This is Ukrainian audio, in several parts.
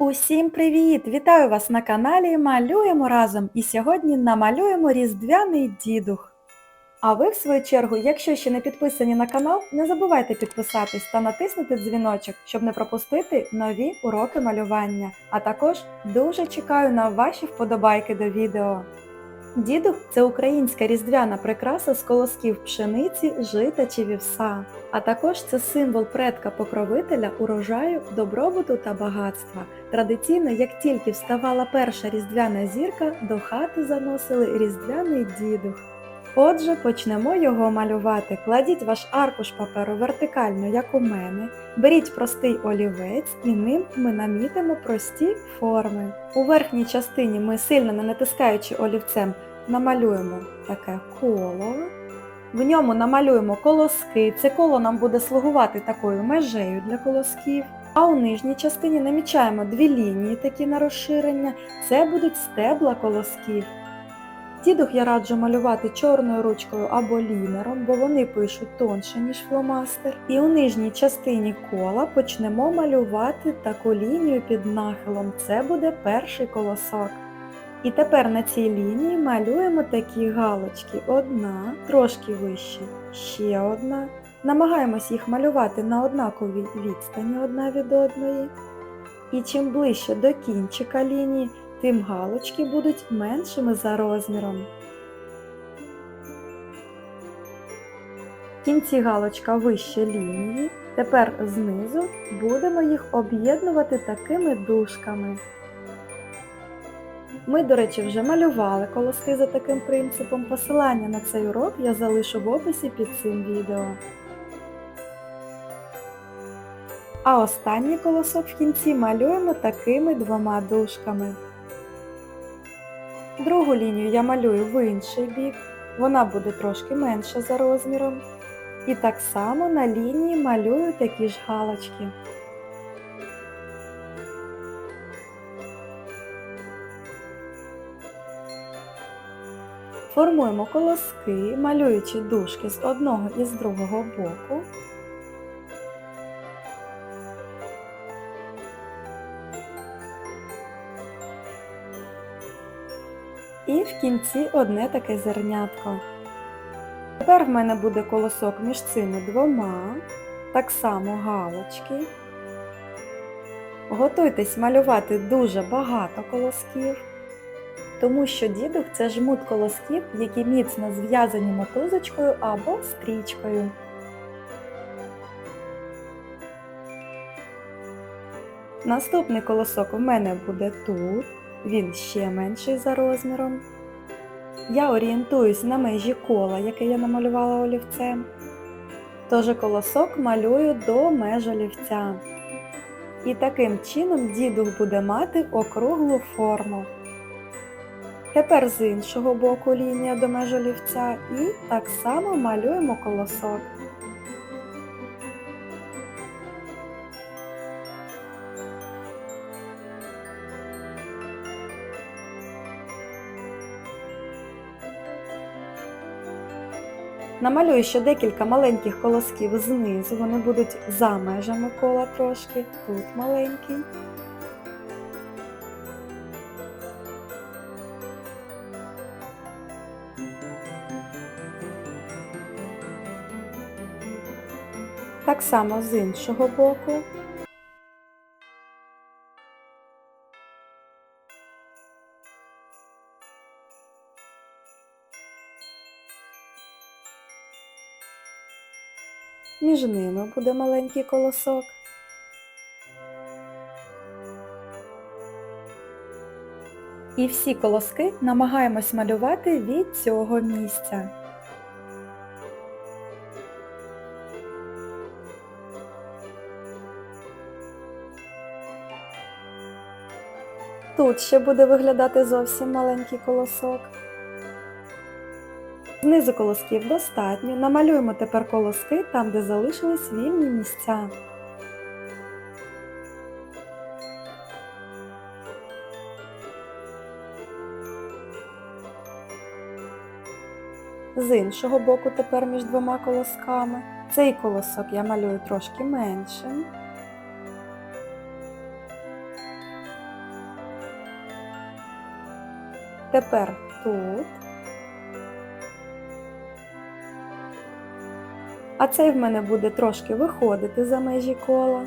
Усім привіт! Вітаю вас на каналі Малюємо разом і сьогодні намалюємо різдвяний дідух. А ви, в свою чергу, якщо ще не підписані на канал, не забувайте підписатись та натиснути дзвіночок, щоб не пропустити нові уроки малювання. А також дуже чекаю на ваші вподобайки до відео. Дідух це українська різдвяна прикраса з колосків пшениці, жита чи вівса. А також це символ предка-покровителя урожаю, добробуту та багатства. Традиційно, як тільки вставала перша різдвяна зірка, до хати заносили різдвяний дідух. Отже, почнемо його малювати. Кладіть ваш аркуш паперу вертикально, як у мене. Беріть простий олівець і ним ми намітимо прості форми. У верхній частині ми сильно не натискаючи олівцем намалюємо таке коло. В ньому намалюємо колоски. Це коло нам буде слугувати такою межею для колосків. А у нижній частині намічаємо дві лінії такі на розширення. Це будуть стебла колосків. Дідух я раджу малювати чорною ручкою або лінером, бо вони пишуть тонше, ніж фломастер. І у нижній частині кола почнемо малювати таку лінію під нахилом. Це буде перший колосок. І тепер на цій лінії малюємо такі галочки. Одна, трошки вище, ще одна. Намагаємось їх малювати на однаковій відстані одна від одної. І чим ближче до кінчика лінії, тим галочки будуть меншими за розміром. В кінці галочка вище лінії. Тепер знизу будемо їх об'єднувати такими дужками. Ми, до речі, вже малювали колоски за таким принципом. Посилання на цей урок я залишу в описі під цим відео. А останній колосок в кінці малюємо такими двома дужками. Другу лінію я малюю в інший бік, вона буде трошки менша за розміром. І так само на лінії малюю такі ж галочки. Формуємо колоски, малюючи дужки з одного і з другого боку. В кінці одне таке зернятко. Тепер в мене буде колосок між цими двома, так само галочки. Готуйтесь малювати дуже багато колосків, тому що дідух це жмут колосків, які міцно зв'язані мотузочкою або стрічкою. Наступний колосок у мене буде тут, він ще менший за розміром. Я орієнтуюсь на межі кола, яке я намалювала олівцем. Тож колосок малюю до меж олівця. І таким чином дідух буде мати округлу форму. Тепер з іншого боку лінія до меж олівця і так само малюємо колосок. Намалюю ще декілька маленьких колосків знизу, вони будуть за межами кола трошки, тут маленький. Так само з іншого боку. Між ними буде маленький колосок. І всі колоски намагаємось малювати від цього місця. Тут ще буде виглядати зовсім маленький колосок. Знизу колосків достатньо. Намалюємо тепер колоски там, де залишились вільні місця. З іншого боку тепер між двома колосками. Цей колосок я малюю трошки меншим. Тепер тут. А цей в мене буде трошки виходити за межі кола.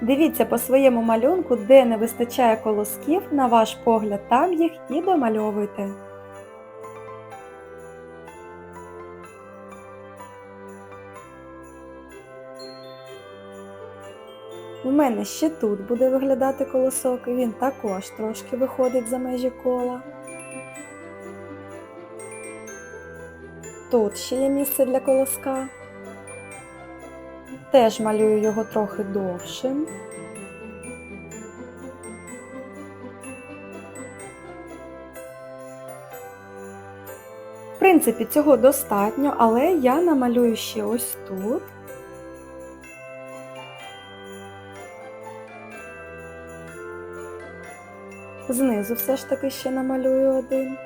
Дивіться по своєму малюнку, де не вистачає колосків, на ваш погляд, там їх і домальовуйте. У мене ще тут буде виглядати колосок, і він також трошки виходить за межі кола. Тут ще є місце для колоска. Теж малюю його трохи довшим. В принципі, цього достатньо, але я намалюю ще ось тут. Знизу все ж таки ще намалюю один.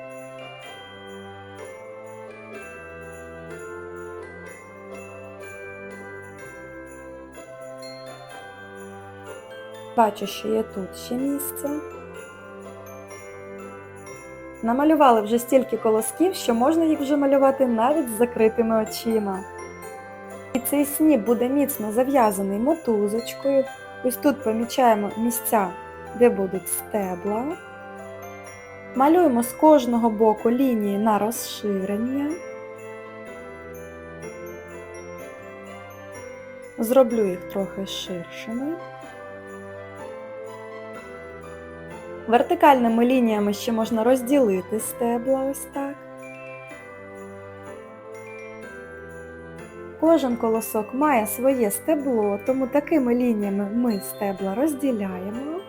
Бачу, що є тут ще місце. Намалювали вже стільки колосків, що можна їх вже малювати навіть з закритими очима. І цей сніп буде міцно зав'язаний мотузочкою. Ось тут помічаємо місця, де будуть стебла. Малюємо з кожного боку лінії на розширення. Зроблю їх трохи ширшими. Вертикальними лініями ще можна розділити стебла ось так. Кожен колосок має своє стебло, тому такими лініями ми стебла розділяємо.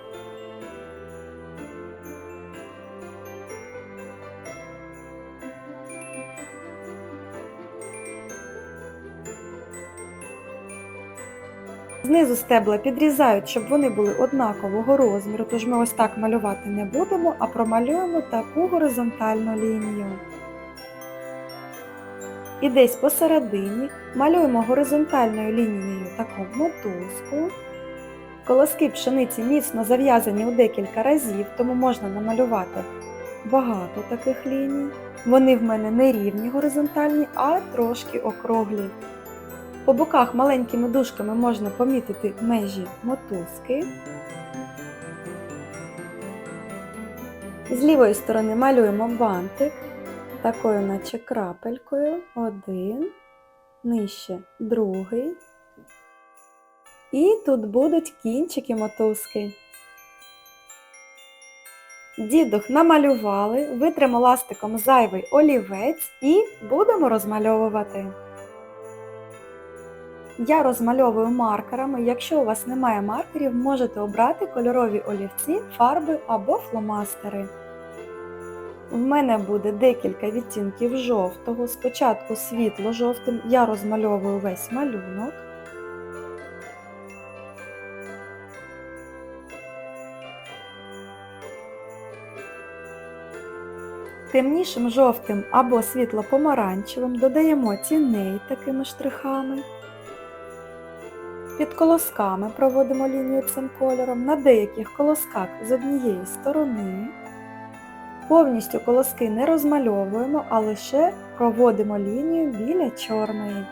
Знизу стебла підрізають, щоб вони були однакового розміру, тож ми ось так малювати не будемо, а промалюємо таку горизонтальну лінію. І десь посередині малюємо горизонтальною лінією таку мотузку. Колоски пшениці міцно зав'язані у декілька разів, тому можна намалювати багато таких ліній. Вони в мене не рівні горизонтальні, а трошки округлі. По боках маленькими дужками можна помітити межі мотузки. З лівої сторони малюємо бантик, такою наче крапелькою, один, нижче другий. І тут будуть кінчики мотузки. Дідух намалювали, витримо ластиком зайвий олівець і будемо розмальовувати. Я розмальовую маркерами. Якщо у вас немає маркерів, можете обрати кольорові олівці, фарби або фломастери. В мене буде декілька відтінків жовтого. Спочатку світло-жовтим я розмальовую весь малюнок. Темнішим жовтим або світло-помаранчевим додаємо тіней такими штрихами. Під колосками проводимо лінію цим кольором, на деяких колосках з однієї сторони. Повністю колоски не розмальовуємо, а лише проводимо лінію біля чорної.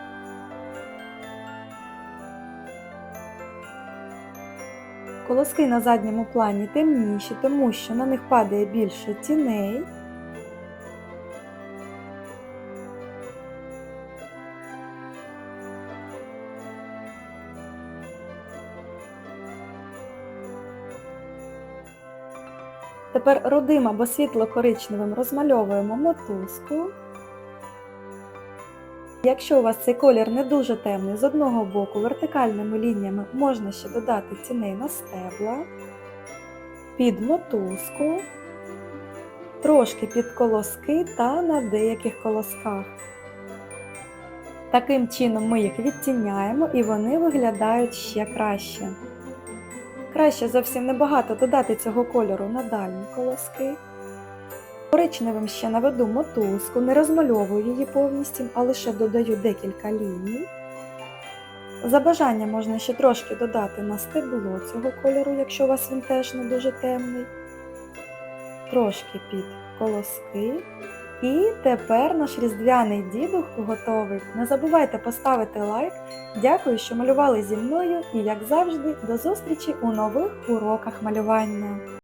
Колоски на задньому плані темніші, тому що на них падає більше тіней. Тепер рудим або світло-коричневим розмальовуємо мотузку. Якщо у вас цей колір не дуже темний, з одного боку вертикальними лініями можна ще додати тіней на стебла, під мотузку, трошки під колоски та на деяких колосках. Таким чином ми їх відтіняємо і вони виглядають ще краще. Краще зовсім небагато додати цього кольору на дальні колоски. Коричневим ще наведу мотузку, не розмальовую її повністю, а лише додаю декілька ліній. За бажанням можна ще трошки додати на стебло цього кольору, якщо у вас він теж не дуже темний. Трошки під колоски. І тепер наш різдвяний дідух готовий. Не забувайте поставити лайк. Дякую, що малювали зі мною і, як завжди, до зустрічі у нових уроках малювання.